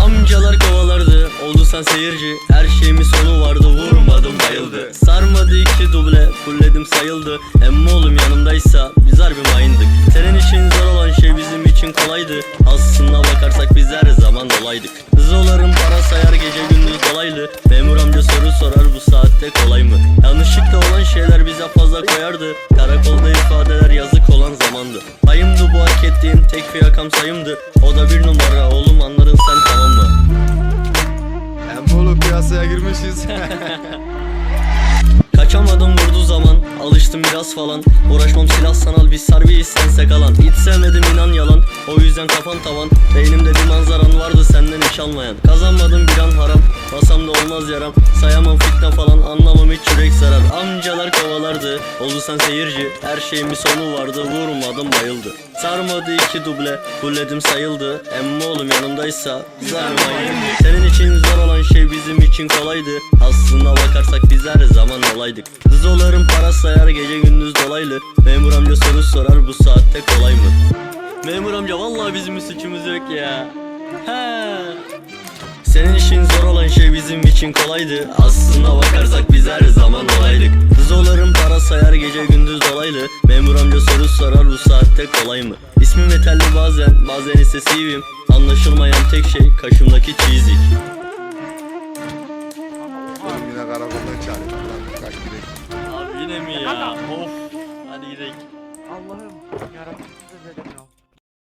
Amcalar kovalardı oldu sen seyirci. Her şeyimin sonu vardı vurmadım bayıldı. Sarmadı iki duble fulledim sayıldı. Emmi oğlum yanımdaysa biz Aslına bakarsak biz her zaman olaydık Zoların para sayar gece gündüz dolaylı. Memur amca soru sorar bu saatte kolay mı? Yanlışlıkla olan şeyler bize fazla koyardı. Karakolda ifadeler yazık olan zamandı. Payımdı bu hak ettiğin tek fiyakam sayımdı. O da bir numara oğlum anların sen tamam mı? Embolu piyasaya girmişiz. Kaçamadım vurdu zaman Alıştım biraz falan. Uğraşmam silah sanal biz harbiyiz sense kalan. Hiç sevmedim inan yalan O yüzden kafan tavan Beynimde bir manzaran vardı senden hiç almayan. Kazanmadım bir an haram Basam da olmaz yaram. Sayamam fitne falan anlamam hiç yürek sarar Amcalar kovalardı Oldu sen seyirci. Her şeyin bir sonu vardı Vurmadım bayıldı. Sarmadı iki duble Fulledim sayıldı. Emmi oğlum yanımdaysa Zarmayın Senin için zor olan şey bizim için kolaydı. Aslına bakarsak biz her zaman olaydık. Zoların para sayar gece gündüz dolaylı. Memur amca soru sorar bu saatte kolay mı? Amca vallahi bizim bir suçumuz yok ya He. Senin işin zor olan şey bizim için kolaydı Aslına bakarsak biz her zaman olaydık Zoların para sayar gece gündüz dolaylı Memur amca soru sorar bu saatte kolay mı? İsmim yeterli bazen bazen ise CV'm Anlaşılmayan tek şey kaşımdaki çizik Oğlum yine karakoldan çağırıyor. Lan kaç gidelim. Abi yine mi ya? Of Hadi gidelim Allah'ım yarabbim size dedim.